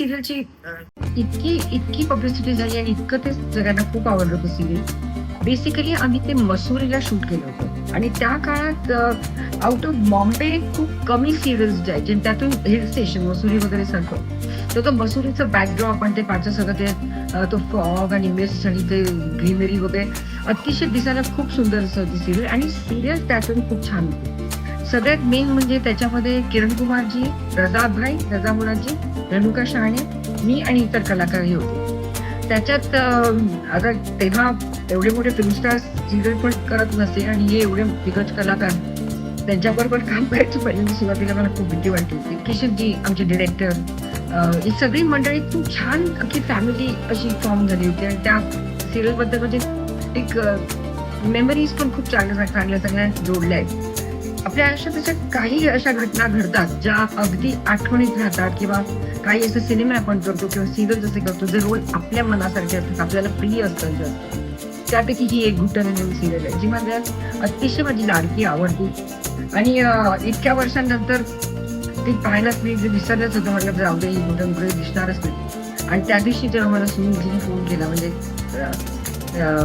सिरियलची इतकी इतकी पब्लिसिटी झाली आणि इतकं ते सगळ्यांना खूप आवडलं होतं सिरियल. बेसिकली आम्ही ते मसुरीला शूट केलं होतं. आणि त्या काळात आउट ऑफ बॉम्बे खूप कमी सिरियल्स जायचे त्यातून हिल स्टेशन मसुरी वगैरे सारखं. तर तो मसुरीचं बॅकड्रॉप आणि ते पाच सगळं ते तो फॉग आणि मिस्ट आणि ते ग्रीनरी वगैरे अतिशय दिसायला खूप सुंदर असं होती सिरियल आणि सिरियल त्यातून खूप छान होती. सगळ्यात मेन म्हणजे त्याच्यामध्ये किरण कुमारजी रजाभाई रजा मुलाजी रेणुका शहाणे मी आणि इतर कलाकारही होते. त्याच्यात आता तेव्हा एवढे मोठे फिल्मस्टार सिरियल पण करत नसते आणि हे एवढे दिग्गज कलाकार त्यांच्याबरोबर काम करायची पहिल्यांदा सुरुवातीला मला खूप भीती वाटली होती. किशोरजी आमचे डिरेक्टर ही सगळी मंडळी खूप छान अख्खी फॅमिली अशी फॉर्म झाली होती आणि त्या सिरियलबद्दल म्हणजे एक मेमरीज पण खूप चांगल्या चांगल्या चांगल्या जोडल्या आहेत. आपल्या आयुष्यात अशा काही अशा घटना घडतात ज्या अगदी आठवणीत राहतात किंवा काही असे सिनेमे आपण करतो किंवा सिरियल जसे करतो जे रोल आपल्या मनासारखे असतात आपल्याला प्रिय असतात जास्त त्यापैकी ही एक घुटन सिरियल आहे जी माझ्या अतिशय माझी लाडकी आवडती आणि इतक्या वर्षांनंतर ती पाहायलाच मी विसरलंच होतं म्हटलं जाऊ दे ही घुटन पुढे दिसणारच नाही. आणि त्या दिवशी जेव्हा मला सुनीलजीने फोन केला म्हणजे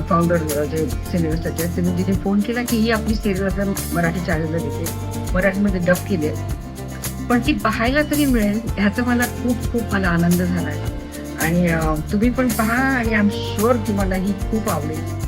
फाउंडर जे सिनेरिस्टाचे आहेत त्यांनी सुनीलजीने फोन केला की ही आपली सिरियल आता मराठी चॅनलला देते. मराठीमध्ये डब केली आहे. पण ती पाहायला तरी मिळेल ह्याचा मला खूप खूप मला आनंद झाला आहे आणि तुम्ही पण पहा आणि आय एम शुअर तुम्हाला ही खूप आवडेल.